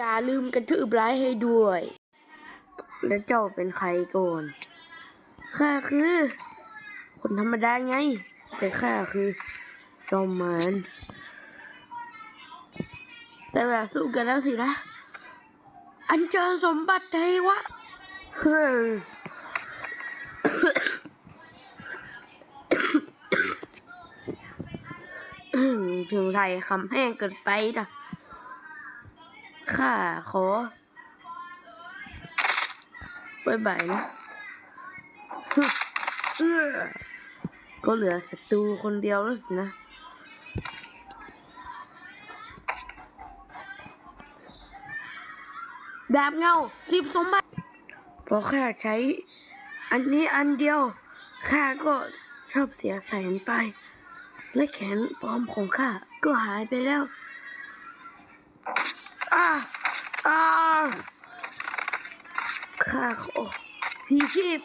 อย่าลืมกระทืบไลค์ให้ด้วย แล้วเจ้าเป็นใครก่อนข้าคือ คนธรรมดาไง แต่ข้าคือจอมมารแต่แบบสู้กันแล้วสินะ อันเจอสมบัติเทวะ เฮ้ยถึงไทยคำแห้งเกินไปนะ ข้าขอบายบายนะเออก็เหลือศัตรูคนเดียวแล้วสินะดาบเงาสิบสมบัติพราะข้าใช้ อันนี้อันเดียวข้าก็ชอบเสียแขนไป และแขนปลอมของข้าก็หายไปแล้ว อ้าอ้าข้าขอพีชีพ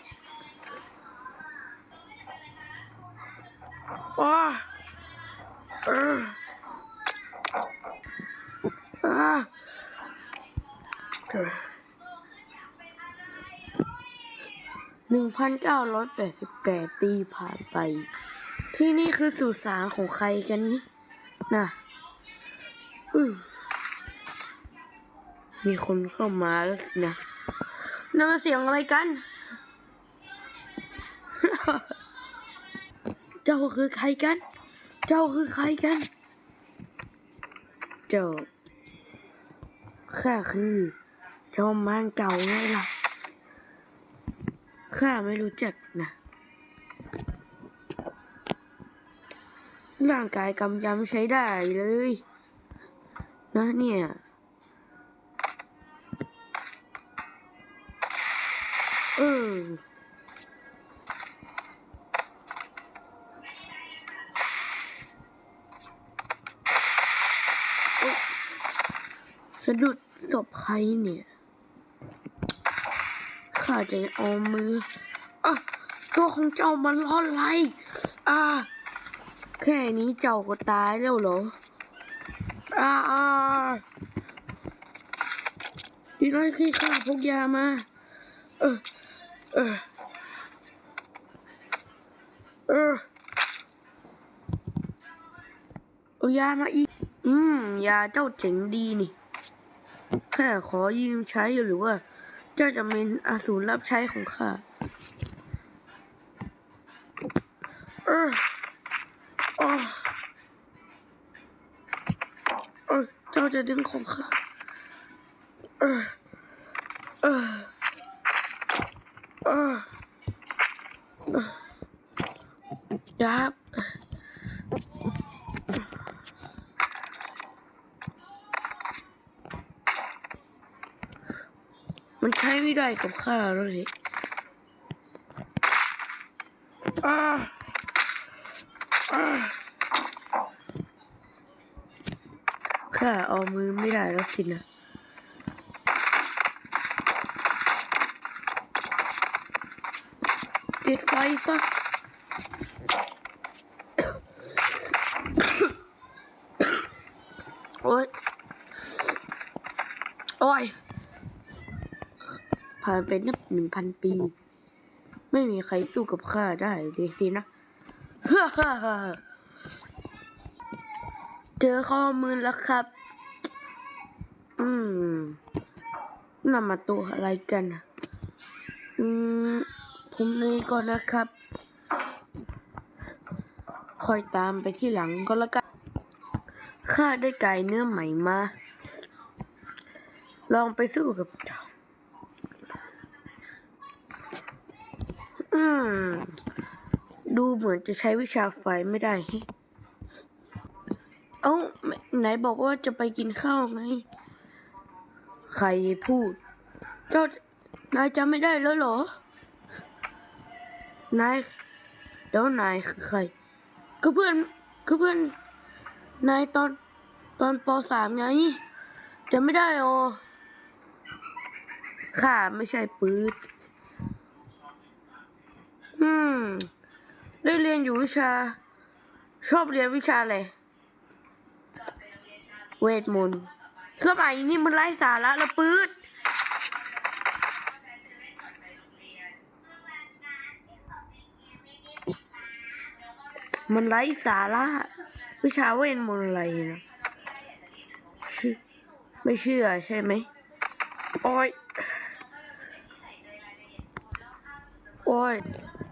อ้าเอออ้าหนึ่งพันเก้าร้อยแปดสิบแปดปีผ่านไป ที่นี่คือสุสานของใครกันนี่น่ะอือ มีคนเข้ามาแล้วสินะนั่นมาเสียงอะไรกัน เจ้าคือใครกัน เจ้าคือใครกัน เจ้าข้าคือจอมมารเก่าไงล่ะ ข้าไม่รู้จักนะ ร่างกายกำยำใช้ได้เลย นะเนี่ย ออโอ๊ะสะดุดศพใครเนี่ย ข้าจะเอามืออะตัวของเจ้ามันร้อนไร อ่า แค่นี้เจ้าก็ตายแล้วเหรอ อ่าอ่าดีน้อยขี้ข้าพกยามา เออเออเออเอายามาอีก อืมยาเจ้าเจ๋งดีนี่ แค่ขอยืมใช้หรือว่า เจ้าจะเป็นอาสูรรับใช้ของข้าเออโอ้เออเจ้าจะดึงของข้าเออเออเออเออ ยับมันใช้ไม่ได้กับข้าแล้วสิอ่าข้าเอามือไม่ได้แล้วสินะติดไฟซะ อ๊ยโอ๊ยผ่านไปนับหนึ่งพันปี ไม่มีใครสู้กับข้าได้เลยสินะฮ่าฮ่าฮ่าเจอข้อมูลแล้วครับ อืมนำมาตัวอะไรกัน อืม ผมนี่ก่อนนะครับ คอยตามไปที่หลังก็แล้วกัน ข้าได้ไก่เนื้อใหม่มา ลองไปสู้กับเจ้า อืม ดูเหมือนจะใช้วิชาไฟไม่ได้ เอ้าไม่ไหนบอกว่าจะไปกินข้าวไง ใครพูด เจ้านายจำไม่ได้แล้วเหรอ นาย แล้วนายคือใคร ก็เพื่อนก็เพื่อน นายตอนตอนปสามไงจำไม่ได้โอข้าไม่ใช่ปืดอืม ได้เรียนอยู่วิชา ชอบเรียนวิชาอะไร เวทมนต์ สมัยนี้มันไร้สาระละปืดมันไร้สาระ วิชาเวทมนต์อะไรนะชื่อไม่เชื่อใช่ไหมโอ้ย โอ้ย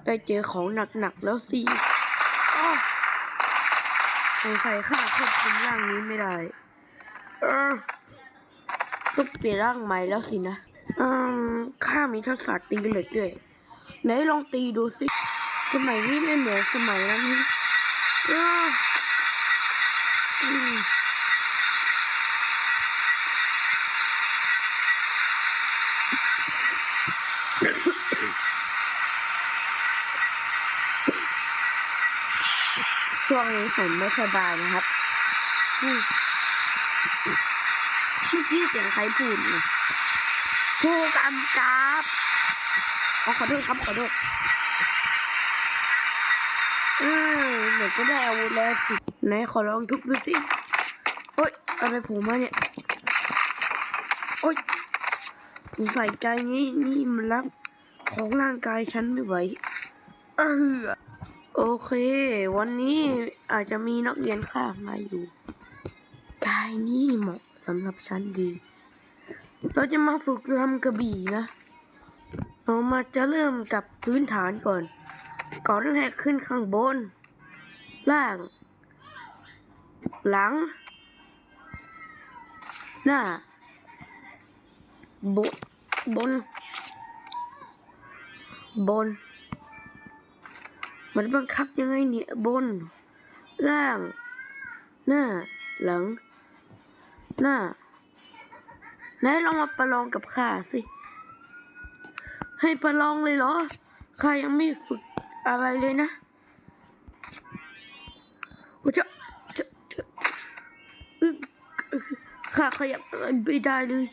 ได้เจอของหนักๆแล้วสิอ้อสงสัยข้าควบคุมร่างนี้ไม่ได้ เออต้องเปลี่ยนร่างใหม่แล้วสินะ อืม ข้ามีทักษะตีเหล็กด้วย ไหนลองตีดูสิ สมัยนี้ไม่เหมือนสมัยนั้นนี่เออ ช่วงนี้ผมไม่สบายนะครับอืมเมื่อกี้เสียงใครพูดนะผู้กำกับอ๋อขอโทษครับขอโทษอืม เดี๋ยวก็ได้อาวุธแล้วสิไหนขอลองทุบดูสิโอ๊ยอะไรผมมาเนี่ยโอ๊ยผมใส่ใจนี้นี่มันรับของร่างกายฉันไม่ไหวเออโอเค วันนี้อาจจะมีนักเรียนข้ามาอยู่กายนี่เหมาะสำหรับฉันดี เราจะมาฝึกรำกระบี่นะ เรามาจะเริ่มกับพื้นฐานก่อน ก่อนแรกขึ้นข้างบน ล่าง หลัง หน้า บน บน บน มันบังคับยังไงเนี่ย บน ล่าง หน้า หลัง หน้า ไหนลองมาประลองกับข้าสิ ให้ประลองเลยเหรอข้ายังไม่ฝึกอะไรเลยนะ โอ้จะจะจะอึ๊กอึ๊กข้าขยับอะไรไม่ได้เลย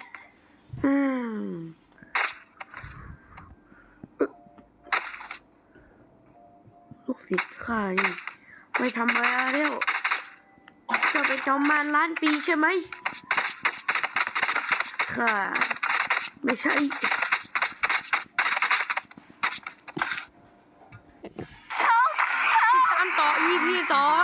อืมอึ๊กลูกศิษย์ข้านี่ไม่ทำอะไรแล้วจะไปจอมมารล้านปีใช่ไหมค่ะ ไม่ใช่ติดตามต่อ EP สอง